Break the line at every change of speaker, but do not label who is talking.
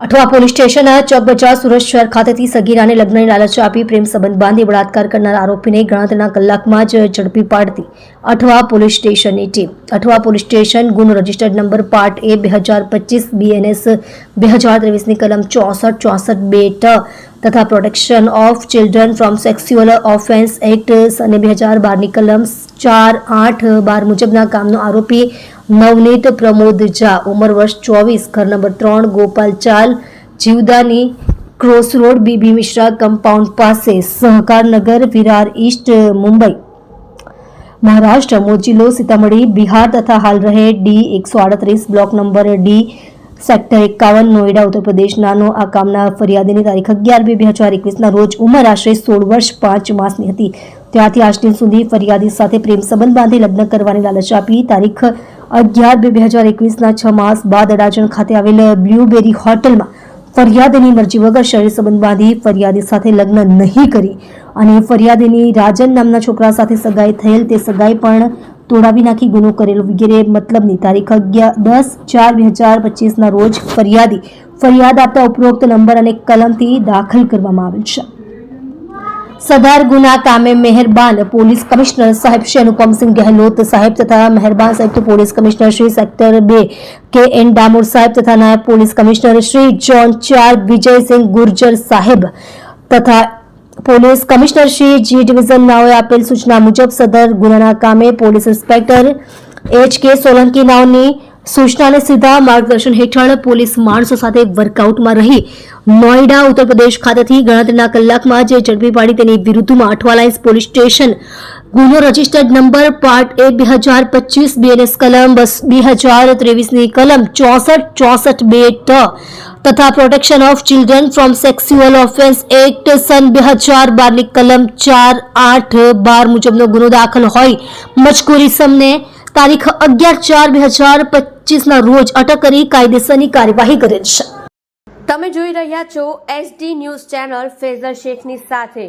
Athwa police station ચોક બજાર સુરત શહેર ખાતેથી સગીરાને લગ્નની લાલચ આપી પ્રેમ સંબંધ બાંધી બળાત્કાર કરનાર આરોપીને ગણતરીના કલાકમાં જ ઝડપી પાડતી અઠવા પોલીસ સ્ટેશનની ટીમ. અઠવા પોલીસ સ્ટેશન ગુનો રજિસ્ટર્ડ નંબર પાર્ટ એ બે હજાર પચીસ બીએનએસ બે હજાર ત્રેવીસની કલમ ચોસઠ ચોસઠ બે ટ તથા protection of children from sexual offence act અને બે હજાર બારની કલમ ચાર, આઠ બાર મુજબના કામનો આરોપી નવનીત પ્રમોદ ઝા, ઉંમર વર્ષ ચોવીસ, ઘર નંબર ત્રણ, Gopal chawl, Jivdani cross road BB Mishra compound પાસે સહકારનગર વિરાર ઈસ્ટ, મુંબઈ. મહારાષ્ટ્ર, મોજીલો, સીતામઢી, બિહાર તથા હાલ રહે ડી એકસો આડત્રીસ, બ્લોક નંબર ડી, સેક્ટર એકાવન નોઈડા ઉત્તર પ્રદેશનાનો આ કામના ફરિયાદીની તારીખ અગિયાર બે બે હજાર એકવીસના રોજ ઉંમર આશરે સોળ વર્ષ પાંચ માસની હતી. ત્યાંથી આજ સુધી ફરિયાદી સાથે પ્રેમ સંબંધ બાંધી લગ્ન કરવાની લાલચ આપી તારીખ અગિયાર બે બે હજાર એકવીસના છ માસ બાદ અડાજણ ખાતે આવેલ બ્લ્યુબેરી હોટલમાં ફરિયાદીની મરજી વગર શરીર સંબંધ બાંધી ફરિયાદી સાથે લગ્ન નહીં કરી અને ફરિયાદીની રાજન નામના છોકરા સાથે સગાઈ થયેલ તે સગાઈ પણ તોડાવી નાખી ગુનો કરેલો વગેરે મતલબની તારીખ અગિયાર દસ ચાર બે હજાર પચીસના રોજ ફરિયાદી ફરિયાદ આપતા ઉપરોક્ત નંબર અને કલમથી દાખલ કરવામાં આવેલ છે. સદાર ગુના કામે મહેરબાન પોલીસ કમિશનર સાહેબ શ્રી અનુપમસિંહ ગહેલોત સાહેબ તથા મહેરબાન સંયુક્ત પોલીસ કમિશનર શ્રી સેક્ટર બે કે એન ડામોર સાહેબ તથા નાયબ પોલીસ કમિશનર શ્રી જોન ચાર વિજયસિંહ ગુર્જર સાહેબ તથા police commissioner Shri G division નાઓએ આપેલ સૂચના મુજબ સદર ગુનાના કામે police inspector H K Solanki નાઓની સૂચનાને સીધા માર્ગદર્શન હેઠળ પોલીસ માણસો સાથે વર્કઆઉટમાં રહી નોઈડા, ઉત્તર પ્રદેશ ખાતેથી ગણતરીના કલાકમાં જે ઝડપી પાડી તેની વિરુદ્ધમાં અઠવાલાઇન્સ પોલીસ સ્ટેશન. ગુનો રજિસ્ટર્ડ નંબર પાર્ટ એ બે હજાર પચીસ, બીએનએસ કલમ બસ બે હજાર ત્રેવીસની કલમ ચોસઠ ચોસઠ બે ટ. તથા protection of children from sexual offence act સન બે હજાર બારની કલમ ચાર, આઠ, બાર મુજબનો ગુનો દાખલ હોય. મજકૂરી સમને તારીખ અગિયાર ચાર બે હજાર પચીસના રોજ અટક કરી કાયદેસરની કાર્યવાહી કરેલ છે.
તમે જોઈ રહ્યા છો એસડી ન્યૂઝ ચેનલ ફેઝર શેખની સાથે.